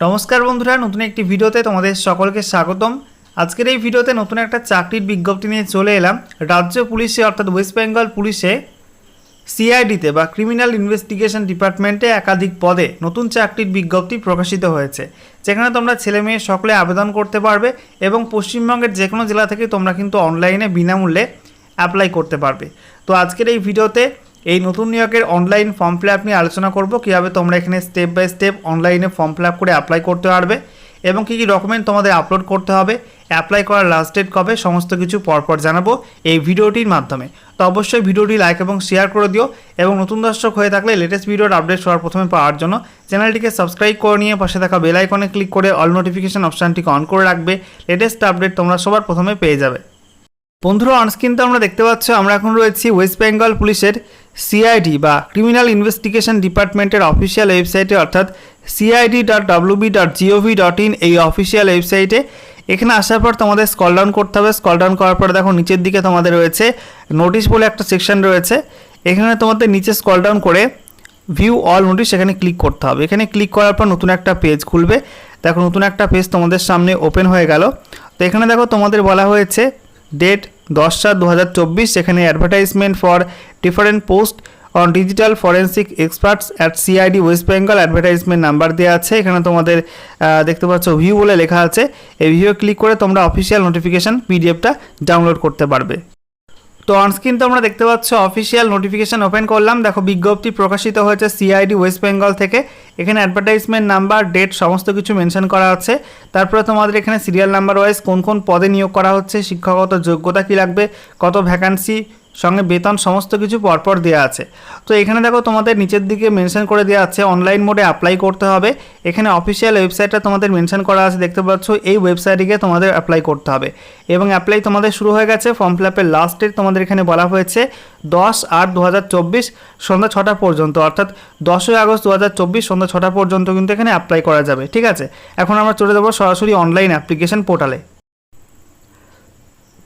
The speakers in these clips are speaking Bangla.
নমস্কার বন্ধুরা, নতুন একটি ভিডিওতে তোমাদের সকলকে স্বাগতম। আজকের এই ভিডিওতে নতুন একটা চাকরির বিজ্ঞপ্তি নিয়ে চলে এলাম। রাজ্য পুলিশে, অর্থাৎ ওয়েস্ট বেঙ্গল পুলিশে, সিআইডিতে বা ক্রিমিনাল ইনভেস্টিগেশন ডিপার্টমেন্টে একাধিক পদে নতুন চাকরির বিজ্ঞপ্তি প্রকাশিত হয়েছে। যেখানে তোমরা ছেলে মেয়ে সকলে আবেদন করতে পারবে এবং পশ্চিমবঙ্গের যে কোনো জেলা থেকে তোমরা কিন্তু অনলাইনে বিনামূল্যে অ্যাপ্লাই করতে পারবে। তো আজকের এই ভিডিওতে এই নতুন নিয়োগের অনলাইন ফর্ম ফিল আপ নিয়ে আলোচনা করব, কীভাবে তোমরা এখানে স্টেপ বাই স্টেপ অনলাইনে ফর্ম ফিল আপ করে অ্যাপ্লাই করতে পারবে এবং কী কী ডকুমেন্ট তোমাদের আপলোড করতে হবে অ্যাপ্লাই করার লাস্ট ডেট কবে, সমস্ত কিছু পরপর জানাব এই ভিডিওটির মাধ্যমে। তো অবশ্যই ভিডিওটি লাইক এবং শেয়ার করে দিও এবং নতুন দর্শক হয়ে থাকলে লেটেস্ট ভিডিওর আপডেট সবার প্রথমে পাওয়ার জন্য চ্যানেলটিকে সাবস্ক্রাইব করে নিয়ে পাশে থাকা বেল আইকনে ক্লিক করে অল নোটিফিকেশন অপশানটিকে অন করে রাখবে লেটেস্ট আপডেট তোমরা সবার প্রথমে পেয়ে যাবে। বন্ধুরা অনস্ক্রিনতে আমরা দেখতে পাচ্ছ, আমরা এখন রয়েছি ওয়েস্ট বেঙ্গল পুলিশের সিআইডি বা ক্রিমিনাল ইনভেস্টিগেশন ডিপার্টমেন্টের অফিসিয়াল ওয়েবসাইটে অর্থাৎ CID dot WB dot GOV dot in এই অফিসিয়াল ওয়েবসাইটে এখানে আসার পর তোমাদের স্কল ডাউন করতে হবে। স্কল ডাউন করার পর দেখো নিচের দিকে তোমাদের রয়েছে নোটিশ বলে একটা সেকশন রয়েছে। এখানে তোমাদের নিচে স্কল ডাউন করে ভিউ অল নোটিশ এখানে ক্লিক করতে হবে। এখানে ক্লিক করার পর নতুন একটা পেজ খুলবে। দেখো নতুন একটা পেজ তোমাদের সামনে ওপেন হয়ে গেল। তো এখানে দেখো তোমাদের বলা হয়েছে ডেট দশ সাত দু এখানে advertisement for different post on digital forensic experts at CID West Bengal advertisement number দেওয়া আছে। এখানে তোমাদের দেখতে পাচ্ছ ভিউ বলে লেখা আছে। এই ভিউ ক্লিক করে তোমরা অফিসিয়াল নোটিফিকেশান পিডিএফটা ডাউনলোড করতে পারবে। তো অনস্ক্রিন তো আমরা দেখতে পাচ্ছ অফিসিয়াল নোটিফিকেশান ওপেন করলাম। দেখো, বিজ্ঞপ্তি প্রকাশিত হয়েছে সিআইডি ওয়েস্ট বেঙ্গল থেকে। এখানে অ্যাডভার্টাইজমেন্ট নাম্বার ডেট সমস্ত কিছু মেনশন করা আছে। তারপরে তোমাদের এখানে সিরিয়াল নাম্বার ওয়াইজ কোন কোন পদে নিয়োগ করা হচ্ছে, শিক্ষাগত যোগ্যতা কী লাগবে, কত ভ্যাকান্সি সঙ্গে বেতন সমস্ত কিছু পরপর দেওয়া আছে। তো এখানে দেখো তোমাদের নিচের দিকে মেনশন করে দেওয়া আছে অনলাইন মোডে অ্যাপ্লাই করতে হবে। এখানে অফিসিয়াল ওয়েবসাইটটা তোমাদের মেনশন করা আছে, দেখতে পাচ্ছ? এই ওয়েবসাইটে গিয়ে তোমাদের অ্যাপ্লাই করতে হবে। এবং অ্যাপ্লাই তোমাদের শুরু হয়ে গেছে ফর্ম ফিল আপের লাস্ট ডেট তোমাদের এখানে বলা হয়েছে, দশ আট দু হাজার চব্বিশ সন্ধ্যা ছটা পর্যন্ত। অর্থাৎ দশই আগস্ট দু হাজার চব্বিশ সন্ধ্যা ছটা পর্যন্ত কিন্তু এখানে অ্যাপ্লাই করা যাবে, ঠিক আছে? এখন আমরা চলে যাব সরাসরি অনলাইন অ্যাপ্লিকেশন পোর্টালে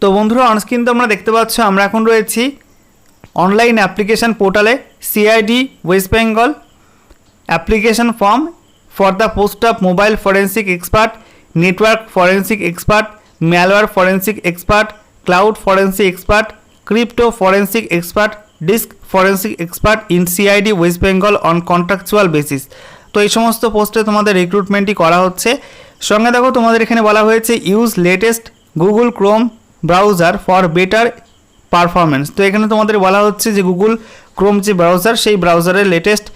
তো বন্ধুরা অনস্ক্রিন তো আমরা দেখতে পাচ্ছ, আমরা এখন রয়েছি অনলাইন অ্যাপ্লিকেশন পোর্টালে CID West Bengal application form for the post of mobile forensic expert network forensic expert malware forensic expert cloud forensic expert crypto forensic expert disk forensic expert in CID West Bengal on contractual basis তো এই সমস্ত পোস্টে তোমাদের রিক্রুটমেন্টই করা হচ্ছে। সঙ্গে দেখো, তোমাদের এখানে বলা হয়েছে use latest Google Chrome browser for better performance তো এখানে তোমাদের বলা হচ্ছে যে গুগল ক্রোম যে ব্রাউজার সেই ব্রাউজারের লেটেস্ট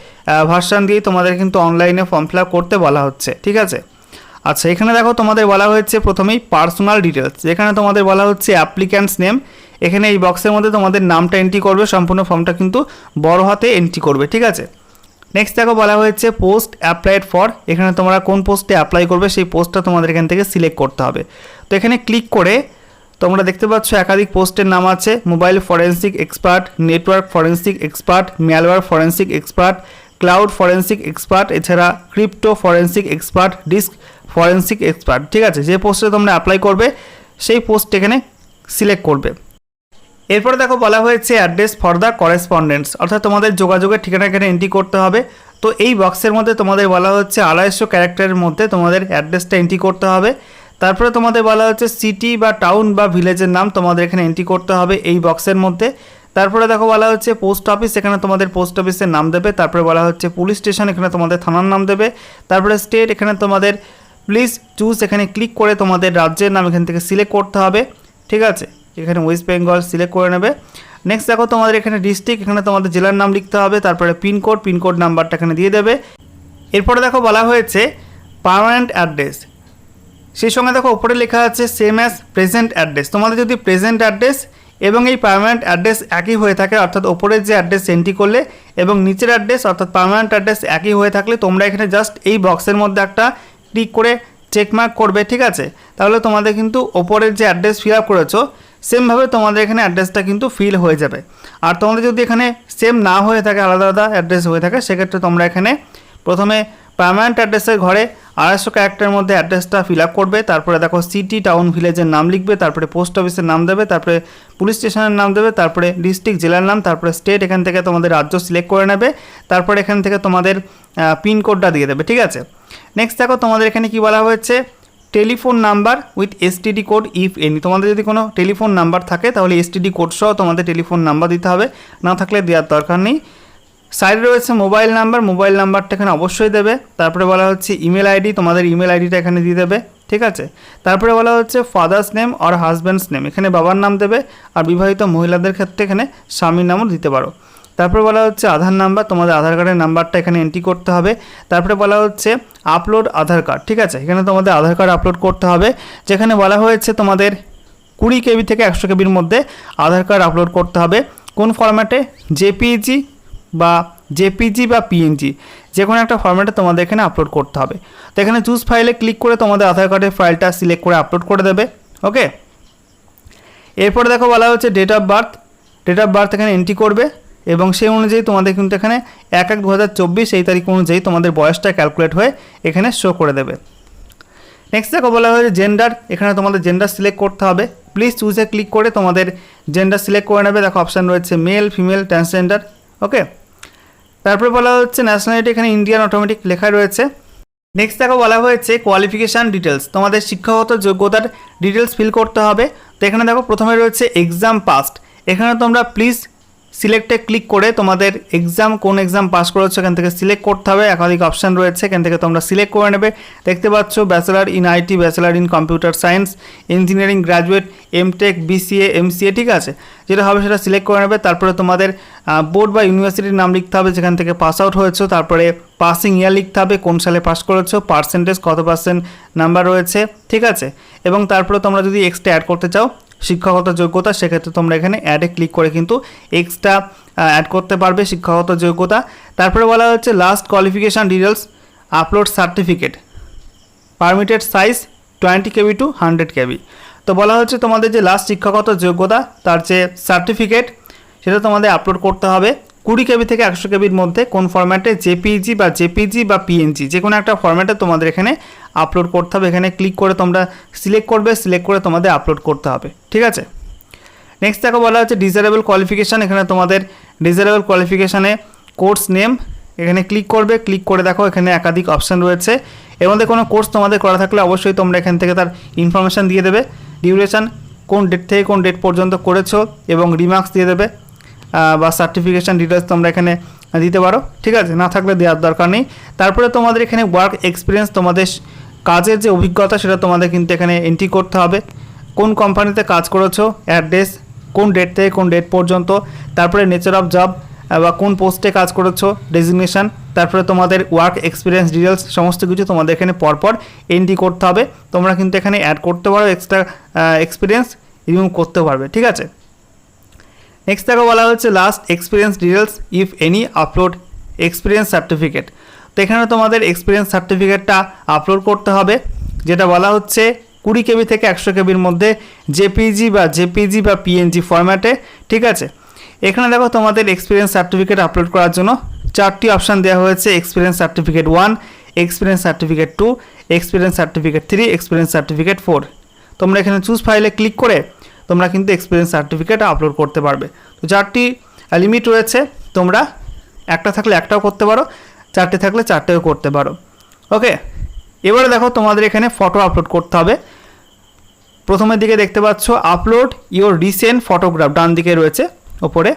ভার্সান দিয়ে তোমাদের কিন্তু অনলাইনে ফর্ম ফিল করতে বলা হচ্ছে, ঠিক আছে? আচ্ছা এখানে দেখো তোমাদের বলা হয়েছে প্রথমেই পার্সোনাল ডিটেলস যেখানে তোমাদের বলা হচ্ছে অ্যাপ্লিক্যান্টস নেম এখানে এই বক্সের মধ্যে তোমাদের নামটা এন্ট্রি করবে, সম্পূর্ণ ফর্মটা কিন্তু বড় হাতে এন্ট্রি করবে, ঠিক আছে? নেক্সট দেখো বলা হয়েছে পোস্ট অ্যাপ্লাইড ফর এখানে তোমরা কোন পোস্টে অ্যাপ্লাই করবে, সেই পোস্টটা তোমাদের এখান থেকে সিলেক্ট করতে হবে। তো এখানে ক্লিক করে তোমরা দেখতে পাচ্ছ একাধিক পোস্টের নাম আছে। Mobile forensic expert, network forensic expert malware forensic expert, cloud forensic expert, এছাড়া crypto forensic expert, disk forensic expert. ঠিক আছে, যে পোস্টে তোমরা অ্যাপ্লাই করবে, সেই পোস্ট এখানে সিলেক্ট করবে। এরপরে দেখো বলা হয়েছে অ্যাড্রেস ফর দ্য করেসপন্ডেন্স অর্থাৎ তোমাদের যোগাযোগের ঠিকানা এখানে এন্ট্রি করতে হবে। তো এই বক্সের মধ্যে তোমাদের বলা হচ্ছে আড়াইশো ক্যারেক্টারের মধ্যে তোমাদের অ্যাড্রেসটা এন্ট্রি করতে হবে। তারপরে তোমাদের বলা হচ্ছে সিটি বা টাউন বা ভিলেজের নাম তোমাদের এখানে এন্ট্রি করতে হবে এই বক্সের মধ্যে। তারপরে দেখো বলা হচ্ছে পোস্ট অফিস, এখানে তোমাদের পোস্ট অফিসের নাম দেবে। তারপরে বলা হচ্ছে পুলিশ স্টেশন, এখানে তোমাদের থানার নাম দেবে। তারপরে স্টেট, এখানে তোমাদের প্লিজ চুজ, এখানে ক্লিক করে তোমাদের রাজ্যের নাম এখান থেকে সিলেক্ট করতে হবে। ঠিক আছে? এখানে ওয়েস্ট বেঙ্গল সিলেক্ট করে নেবে। নেক্সট দেখো তোমাদের এখানে ডিস্ট্রিক্ট এখানে তোমাদের জেলার নাম লিখতে হবে। তারপরে পিনকোড পিনকোড নাম্বারটা এখানে দিয়ে দেবে। এরপরে দেখো বলা হয়েছে পার্মানেন্ট অ্যাড্রেস সেই সঙ্গে দেখো উপরে লেখা আছে সেম অ্যাজ প্রেজেন্ট অ্যাড্রেস তোমাদের যদি প্রেজেন্ট অ্যাড্রেস এবং এই পার্মানেন্ট অ্যাড্রেস একই হয়ে থাকে, অর্থাৎ ওপরের যে অ্যাড্রেস এন্ট্রি করলে এবং নিচের অ্যাড্রেস অর্থাৎ পার্মানেন্ট অ্যাড্রেস একই হয়ে থাকলে, তোমরা এখানে জাস্ট এই বক্সের মধ্যে একটা ক্লিক করে চেকমার্ক করবে, ঠিক আছে? তাহলে তোমাদের কিন্তু ওপরের যে অ্যাড্রেস ফিল আপ করেছ সেমভাবে তোমাদের এখানে অ্যাড্রেসটা কিন্তু ফিল হয়ে যাবে। আর তোমাদের যদি এখানে সেম না হয়ে থাকে, আলাদা আলাদা অ্যাড্রেস হয়ে থাকে, সেক্ষেত্রে তোমরা এখানে প্রথমে পার্মানেন্ট অ্যাড্রেসের ঘরে আড়াইশো ক্যারেক্টারের মধ্যে অ্যাড্রেসটা ফিল আপ করবে, তারপরে দেখো সিটি টাউন ভিলেজের নাম লিখবে, তারপরে পোস্ট অফিসের নাম দেবে, তারপরে পুলিশ স্টেশনের নাম দেবে, তারপরে ডিস্ট্রিক্ট জেলার নাম, তারপরে স্টেট এখান থেকে তোমাদের রাজ্য সিলেক্ট করে নেবে, তারপরে এখান থেকে তোমাদের পিনকোডটা দিয়ে দেবে, ঠিক আছে? নেক্সট দেখো তোমাদের এখানে কি বলা হয়েছে? Telephone number with STD code if any তোমাদের যদি কোনো টেলিফোন নাম্বার থাকে, তাহলে এসটিডি কোড সহ তোমাদের টেলিফোন নাম্বার দিতে হবে। না থাকলে দেওয়ার দরকার নেই। সাইডে রয়েছে মোবাইল নাম্বার, মোবাইল নাম্বারটা এখানে অবশ্যই দেবে। তারপরে বলা হচ্ছে ইমেল আইডি, তোমাদের ইমেল আইডিটা এখানে দিয়ে দেবে, ঠিক আছে? তারপরে বলা হচ্ছে ফাদার্স নেম আর হাজব্যান্ডস নেম, এখানে বাবার নাম দেবে আর বিবাহিত মহিলাদের ক্ষেত্রে এখানে স্বামীর নামও দিতে পারো। তারপরে বলা হচ্ছে আধার নাম্বার, তোমাদের আধার কার্ডের নাম্বারটা এখানে এন্ট্রি করতে হবে। তারপরে বলা হচ্ছে আপলোড আধার কার্ড, ঠিক আছে? এখানে তোমাদের আধার কার্ড আপলোড করতে হবে। যেখানে বলা হয়েছে তোমাদের কুড়ি কেবি থেকে একশো কেবির মধ্যে আধার কার্ড আপলোড করতে হবে। কোন ফরম্যাটে জেপিজি বা জেপিজি বা পিএনজি যে কোনো একটা ফরম্যাটে তোমাদের এখানে আপলোড করতে হবে। তো এখানে চুজ ফাইলে ক্লিক করে তোমাদের আধার কার্ডের ফাইলটা সিলেক্ট করে আপলোড করে দেবে ওকে এরপরে দেখো বলা হচ্ছে date of birth date of birth এখানে এন্ট্রি করবে এবং সেই অনুযায়ী তোমাদের কিন্তু এখানে এক এক দু হাজার চব্বিশ এই তারিখ অনুযায়ী তোমাদের বয়সটা ক্যালকুলেট হয়ে এখানে শো করে দেবে। নেক্সট দেখো বলা হয়েছে জেন্ডার এখানে তোমাদের জেন্ডার সিলেক্ট করতে হবে। প্লিজ চুজে ক্লিক করে তোমাদের জেন্ডার সিলেক্ট করে নেবে। দেখো অপশান রয়েছে মেল ফিমেল ট্রান্সজেন্ডার ওকে তারপরে বলা হচ্ছে ন্যাশনালিটি এখানে ইন্ডিয়ান অটোমেটিক লেখা রয়েছে। নেক্সট দেখো বলা হয়েছে কোয়ালিফিকেশান ডিটেলস তোমাদের শিক্ষাগত যোগ্যতার ডিটেলস ফিল করতে হবে। তো এখানে দেখো প্রথমে রয়েছে এক্সাম পাস্ট এখানে তোমরা প্লিজ সিলেক্টে ক্লিক করে তোমাদের এক্সাম কোন এক্সাম পাস করেছ, এখান থেকে সিলেক্ট করতে হবে। একাধিক অপশান রয়েছে, এখান থেকে তোমরা সিলেক্ট করে নেবে। দেখতে পাচ্ছ bachelor in IT bachelor in computer science engineering graduate MTech BCA MCA ঠিক আছে? যেটা হবে সেটা সিলেক্ট করে নেবে। তারপরে তোমাদের বোর্ড বা ইউনিভার্সিটির নাম লিখতে হবে, যেখান থেকে পাস আউট হয়েছো। তারপরে পাসিং ইয়ার লিখতে হবে, কোন সালে পাস করেছ পার্সেন্টেজ কত পার্সেন্ট নাম্বার রয়েছে, ঠিক আছে? এবং তারপরে তোমরা যদি এক্সট্রা অ্যাড করতে চাও শিক্ষাগত যোগ্যতা, সেক্ষেত্রে তোমরা এখানে অ্যাডে ক্লিক করে কিন্তু এক্সট্রা অ্যাড করতে পারবে শিক্ষাগত যোগ্যতা। তারপরে বলা হচ্ছে last qualification details upload certificate permitted size twenty KB to hundred KB তো বলা হচ্ছে তোমাদের যে লাস্ট শিক্ষাগত যোগ্যতা, তার যে সার্টিফিকেট সেটা তোমাদের আপলোড করতে হবে। কুড়ি কেবি থেকে একশো কেবির মধ্যে কোন ফরম্যাটে জেপিজি বা জেপিজি বা পিএনজি, যে কোনো একটা ফরম্যাটে তোমাদের এখানে আপলোড করতে হবে। এখানে ক্লিক করে তোমরা সিলেক্ট করবে সিলেক্ট করে তোমাদের আপলোড করতে হবে। ঠিক আছে? নেক্সট দেখো বলা হচ্ছে ডিজারেবল কোয়ালিফিকেশান এখানে তোমাদের ডিজারেবল কোয়ালিফিকেশানে কোর্স নেম এখানে ক্লিক করবে। ক্লিক করে দেখো এখানে একাধিক অপশান রয়েছে। এর মধ্যে কোনো কোর্স তোমাদের করা থাকলে অবশ্যই তোমরা এখান থেকে তার ইনফরমেশান দিয়ে দেবে। ডিউরেশান কোন ডেট থেকে কোন ডেট পর্যন্ত করেছ এবং রিমার্কস দিয়ে দেবে। বা সার্টিফিকেশান ডিটেলস তোমরা এখানে দিতে পারো। ঠিক আছে? না থাকলে দেওয়ার দরকার নেই। তারপরে তোমাদের এখানে ওয়ার্ক এক্সপিরিয়েন্স তোমাদের কাজের যে অভিজ্ঞতা, সেটা তোমাদের কিন্তু এখানে এন্ট্রি করতে হবে। কোন কোম্পানিতে কাজ করেছ অ্যাড্রেস কোন ডেট থেকে কোন ডেট পর্যন্ত, তারপরে নেচার অফ জব বা কোন পোস্টে কাজ করেছ ডেজিগনেশন তারপরে তোমাদের ওয়ার্ক এক্সপিরিয়েন্স ডিটেলস সমস্ত কিছু তোমাদের এখানে পরপর এন্ট্রি করতে হবে। তোমরা কিন্তু এখানে অ্যাড করতে পারো এক্সট্রা এক্সপিরিয়েন্স রিমুভ করতে পারবে। ঠিক আছে? নেক্সট দেখো বলা হচ্ছে last experience details if any upload experience certificate তো এখানে তোমাদের এক্সপিরিয়েন্স সার্টিফিকেটটা আপলোড করতে হবে, যেটা বলা হচ্ছে কুড়ি কেবি থেকে একশো কেবির মধ্যে জেপিজি বা জেপিজি বা পিএনজি ফরম্যাটে ঠিক আছে? এখানে দেখো তোমাদের এক্সপিরিয়েন্স সার্টিফিকেট আপলোড করার জন্য চারটি অপশান দেওয়া হয়েছে experience certificate one experience certificate two experience certificate three experience certificate four তোমরা এখানে চুজ ফাইলে ক্লিক করে তোমরা কিন্তু এক্সপিরিয়েন্স সার্টিফিকেট আপলোড করতে পারবে। তো চারটি লিমিট রয়েছে, তোমরা একটা থাকলে একটাও করতে পারো, চারটে থাকলে চারটেও করতে পারো। ওকে এবারে দেখো তোমাদের এখানে ফটো আপলোড করতে হবে। প্রথমের দিকে দেখতে পাচ্ছ আপলোড ইওর রিসেন্ট ফটোগ্রাফ ডান দিকে রয়েছে ওপরে।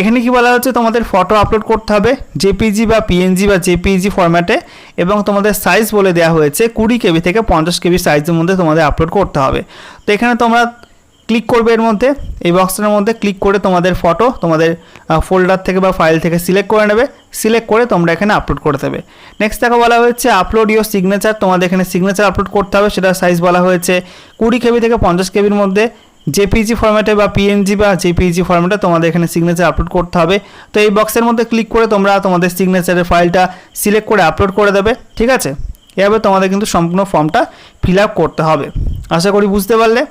এখানে কি বলা হচ্ছে, তোমাদের ফটো আপলোড করতে হবে জেপিজি বা পিএনজি বা জেপিজি ফরম্যাটে এবং তোমাদের সাইজ বলে দেওয়া হয়েছে কুড়ি কেবি থেকে পঞ্চাশ কেবি সাইজের মধ্যে তোমাদের আপলোড করতে হবে। তো এখানে তোমরা ক্লিক করবে এর মধ্যে, এই বক্সটার মধ্যে ক্লিক করে তোমাদের ফটো তোমাদের ফোল্ডার থেকে বা ফাইল থেকে সিলেক্ট করে নেবে সিলেক্ট করে তোমরা এখানে আপলোড করে দেবে। নেক্সট দেখো বলা হয়েছে আপলোড ইউর সিগনেচার তোমাদের এখানে সিগনেচার আপলোড করতে হবে সেটা সাইজ বলা হয়েছে কুড়ি কেবি থেকে পঞ্চাশ কেবির মধ্যে। জেপিজি ফরম্যাটে বা পিএনজি বা জেপিজি ফরম্যাটে তোমাদের এখানে সিগনেচার আপলোড করতে হবে। তো এই বক্সের মধ্যে ক্লিক করে তোমরা তোমাদের সিগনেচারের ফাইলটা সিলেক্ট করে আপলোড করে দেবে, ঠিক আছে? এভাবে তোমাদের কিন্তু সম্পূর্ণ ফর্মটা ফিল করতে হবে। আশা করি বুঝতে পারলে।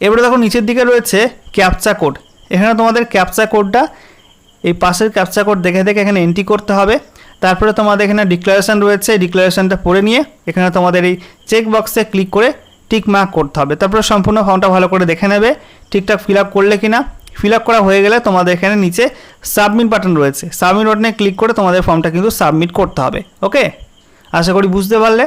এবারে দেখো নিচের দিকে রয়েছে ক্যাপচা কোড এখানে তোমাদের ক্যাপচা কোডটা এই পাশের ক্যাপচা কোড দেখে দেখে এখানে এন্ট্রি করতে হবে। তারপরে তোমাদের এখানে ডিক্লারেশন রয়েছে ডিক্লারেশনটা পড়ে নিয়ে এখানে তোমাদের এই চেক বক্সে ক্লিক করে টিক মার্ক করতে হবে। তারপরে সম্পূর্ণ ফর্মটা ভালো করে দেখে নেবে, ঠিকঠাক ফিল আপ করলে কিনা। ফিল আপ করা হয়ে গেলে তোমাদের এখানে নিচে সাবমিট বাটন রয়েছে। সাবমিট বাটনে ক্লিক করে তোমাদের ফর্মটা কিন্তু সাবমিট করতে হবে ওকে আশা করি বুঝতে পারলে।